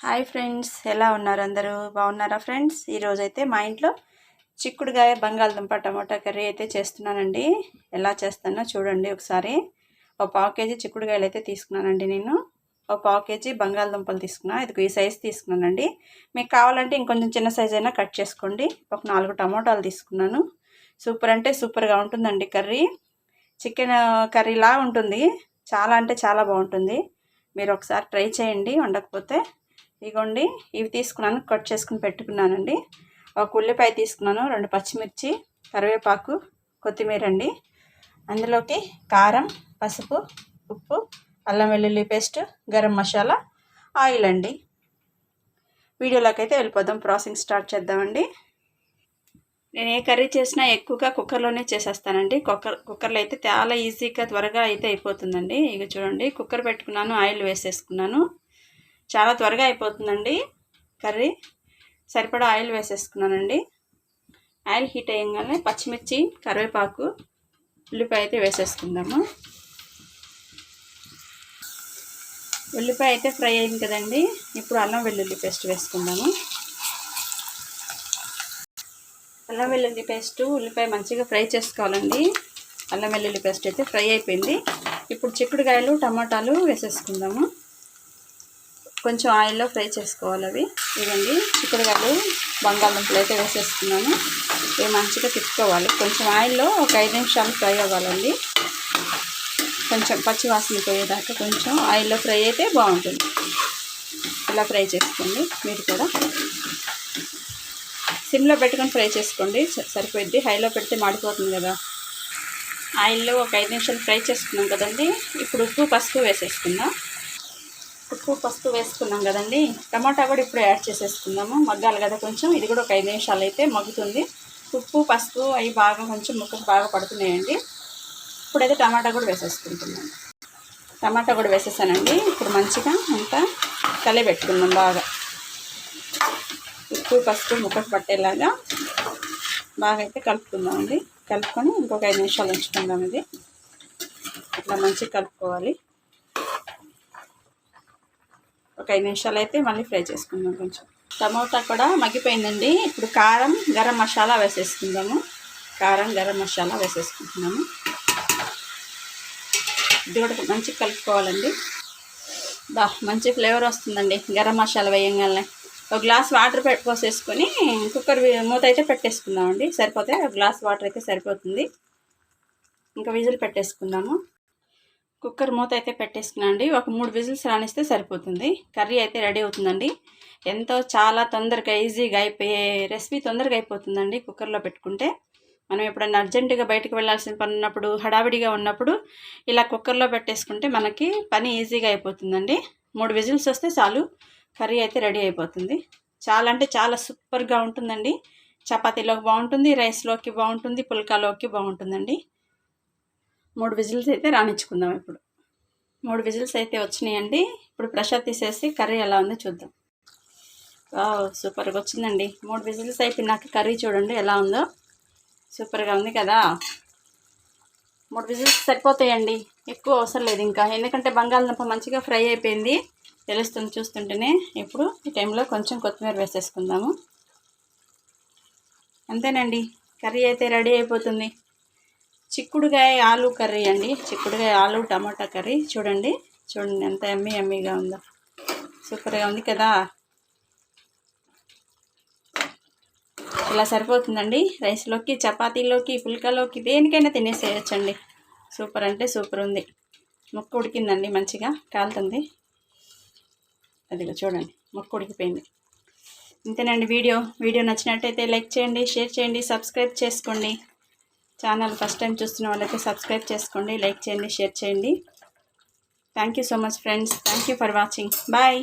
Hi friends ఎలా ఉన్నారు అందరూ? బాగున్నారా ఫ్రెండ్స్? ఈరోజైతే అయితే మా ఇంట్లో చిక్కుడుగాయ బంగాళదుంప టమాటా కర్రీ అయితే చేస్తున్నానండి. ఎలా చేస్తానో చూడండి ఒకసారి. ఒక పావు కేజీ చిక్కుడుగాయలు అయితే తీసుకున్నానండి నేను. ఒక పావు కేజీ బంగాళదుంపలు తీసుకున్నా. ఇది ఈ సైజ్ తీసుకున్నానండి. మీకు కావాలంటే ఇంకొంచెం చిన్న సైజ్ అయినా కట్ చేసుకోండి. ఒక నాలుగు టమాటాలు తీసుకున్నాను. సూపర్ అంటే సూపర్గా ఉంటుందండి కర్రీ. చికెన్ కర్రీలా ఉంటుంది. చాలా అంటే చాలా బాగుంటుంది. మీరు ఒకసారి ట్రై చేయండి. వండకపోతే ఇగోండి ఇవి తీసుకున్నాను కట్ చేసుకుని పెట్టుకున్నానండి. ఒక ఉల్లిపాయ తీసుకున్నాను రెండు పచ్చిమిర్చి కరివేపాకు కొత్తిమీర అండి అందులోకి కారం పసుపు ఉప్పు అల్లం వెల్లుల్లి పేస్ట్ గరం మసాలా ఆయిల్ అండి. వీడియోలోకి అయితే వెళ్ళిపోదాం ప్రాసెసింగ్ స్టార్ట్ చేద్దామండి. నేను ఏ కర్రీ చేసినా ఎక్కువగా కుక్కర్లోనే చేసేస్తానండి. కుక్కర్ కుక్కర్లో అయితే చాలా ఈజీగా త్వరగా అయితే అయిపోతుందండి. ఇక చూడండి కుక్కర్ పెట్టుకున్నాను ఆయిల్ వేసేసుకున్నాను. చాలా త్వరగా అయిపోతుందండి. కర్రీ సరిపడా ఆయిల్ వేసేసుకున్నానండి. ఆయిల్ హీట్ అయ్యగానే పచ్చిమిర్చి కరివేపాకు ఉల్లిపాయ అయితే వేసేసుకుందాము. ఉల్లిపాయ అయితే ఫ్రై అయింది కదండి. ఇప్పుడు అల్లం వెల్లుల్లి పేస్ట్ వేసుకుందాము. అల్లం వెల్లుల్లి పేస్ట్ ఉల్లిపాయ మంచిగా ఫ్రై చేసుకోవాలండి. అల్లం వెల్లుల్లి పేస్ట్ అయితే ఫ్రై అయిపోయింది. ఇప్పుడు చిక్కుడుకాయలు టమాటాలు వేసేసుకుందాము. కొంచెం ఆయిల్లో ఫ్రై చేసుకోవాలి అవి. ఇవ్వండి. చిక్కుడుగాయలు బంగాళదుంపలు అయితే వేసేసుకున్నాను ఇవి మంచిగా తిప్పుకోవాలి. కొంచెం ఆయిల్లో ఒక ఐదు నిమిషాలు ఫ్రై అవ్వాలండి. కొంచెం పచ్చి వాసన పోయేదాకా కొంచెం ఆయిల్లో ఫ్రై అయితే బాగుంటుంది. ఇలా ఫ్రై చేసుకోండి. మీరు కూడా సిమ్లో పెట్టుకొని ఫ్రై చేసుకోండి. సరిపోద్ది హైలో పెడితే మాడిపోతుంది కదా. ఆయిల్లో ఒక ఐదు నిమిషాలు ఫ్రై చేసుకున్నాం కదండి. ఇప్పుడు ఉప్పు పసుపు వేసేసుకుందాం. ఉప్పు పసుపు వేసుకున్నాం కదండి. టమాటా కూడా ఇప్పుడు యాడ్ చేసేసుకుందాము. మగ్గాలి కదా కొంచెం. ఇది కూడా ఒక ఐదు నిమిషాలు అయితే మగ్గుతుంది. ఉప్పు పసుపు అవి బాగా కొంచెం ముక్కకు బాగా పడుతున్నాయండి. ఇప్పుడైతే టమాటా కూడా వేసేసుకుంటున్నాను. టమాటా కూడా వేసేసానండి. ఇప్పుడు మంచిగా అంతా పెట్టుకుందాం బాగా. ఉప్పు పసుపు ముక్కకు పట్టేలాగా బాగా అయితే కలుపుకుందామండి. కలుపుకొని ఇంకొక ఐదు నిమిషాలు ఉంచుకుందాం ఇది. ఇట్లా మంచిగా కలుపుకోవాలి. ఒక ఐదు నిమిషాలు అయితే మళ్ళీ ఫ్రై చేసుకుందాం కొంచెం. టమోటా కూడా మగ్గిపోయిందండి. ఇప్పుడు కారం గరం మసాలా వేసేసుకుందాము. కారం గరం మసాలా వేసేసుకుంటున్నాము. ఇది కూడా మంచిగా కలుపుకోవాలండి. బా మంచి ఫ్లేవర్ వస్తుందండి. గరం మసాలా వేయంగానే. ఒక గ్లాస్ వాటర్ పెట్టి పోసేసుకొని కుక్కర్ మూత అయితే పెట్టేసుకుందామండి. సరిపోతే ఒక గ్లాస్ వాటర్ అయితే సరిపోతుంది. ఇంకా విజిల్ పెట్టేసుకుందాము. కుక్కర్ మూత అయితే పెట్టేసుకున్నాండి ఒక మూడు విజిల్స్ రానిస్తే సరిపోతుంది. కర్రీ అయితే రెడీ అవుతుందండి. ఎంతో చాలా తొందరగా ఈజీగా అయిపోయే రెసిపీ తొందరగా అయిపోతుందండి కుక్కర్లో పెట్టుకుంటే. మనం ఎప్పుడైనా అర్జెంటుగా బయటకు వెళ్ళాల్సిన పని ఉన్నప్పుడు హడావిడిగా ఉన్నప్పుడు ఇలా కుక్కర్లో పెట్టేసుకుంటే మనకి పని ఈజీగా అయిపోతుందండి. మూడు విజిల్స్ వస్తే చాలు కర్రీ అయితే రెడీ అయిపోతుంది. చాలా అంటే చాలా సూపర్గా ఉంటుందండి. చపాతీలోకి బాగుంటుంది రైస్లోకి బాగుంటుంది పుల్కాలోకి బాగుంటుందండి. మూడు విజిల్స్ అయితే రాణించుకుందాం ఇప్పుడు. మూడు విజిల్స్ అయితే వచ్చినాయండి. ఇప్పుడు ప్రెషర్ తీసేసి కర్రీ ఎలా ఉందో చూద్దాం. సూపర్గా వచ్చిందండి. మూడు విజిల్స్ అయిపోయినాక కర్రీ చూడండి ఎలా ఉందో. సూపర్గా ఉంది కదా. మూడు విజిల్స్ సరిపోతాయండి. ఎక్కువ అవసరం లేదు ఇంకా. ఎందుకంటే బంగాళదుంప మంచిగా ఫ్రై అయిపోయింది. తెలుస్తుంది చూస్తుంటేనే. ఇప్పుడు ఈ టైంలో కొంచెం కొత్తిమీర వేసేసుకుందాము. అంతేనండి. కర్రీ అయితే రెడీ అయిపోతుంది. చిక్కుడుగాయ ఆలు కర్రీ అండి. చిక్కుడుగాయ ఆలు టమాటా కర్రీ. చూడండి. చూడండి ఎంత ఎమ్మీ ఎమ్మీగా ఉందో. సూపర్గా ఉంది కదా. ఇలా సరిపోతుందండి. రైస్లోకి చపాతీలోకి పుల్కాలోకి దేనికైనా తినేసేయచ్చండి. సూపర్ అంటే సూపర్ ఉంది. ముక్క ఉడికిందండి మంచిగా. కాలుతుంది. అదిగో చూడండి. ముక్క ఉడికిపోయింది. ఇంతేనండి వీడియో. వీడియో నచ్చినట్టయితే లైక్ చేయండి షేర్ చేయండి సబ్స్క్రైబ్ చేసుకోండి. ఛానల్ ఫస్ట్ టైం చూస్తున్న వాళ్ళైతే సబ్స్క్రైబ్ చేసుకోండి లైక్ చేయండి షేర్ చేయండి. Thank so much friends thank for watching bye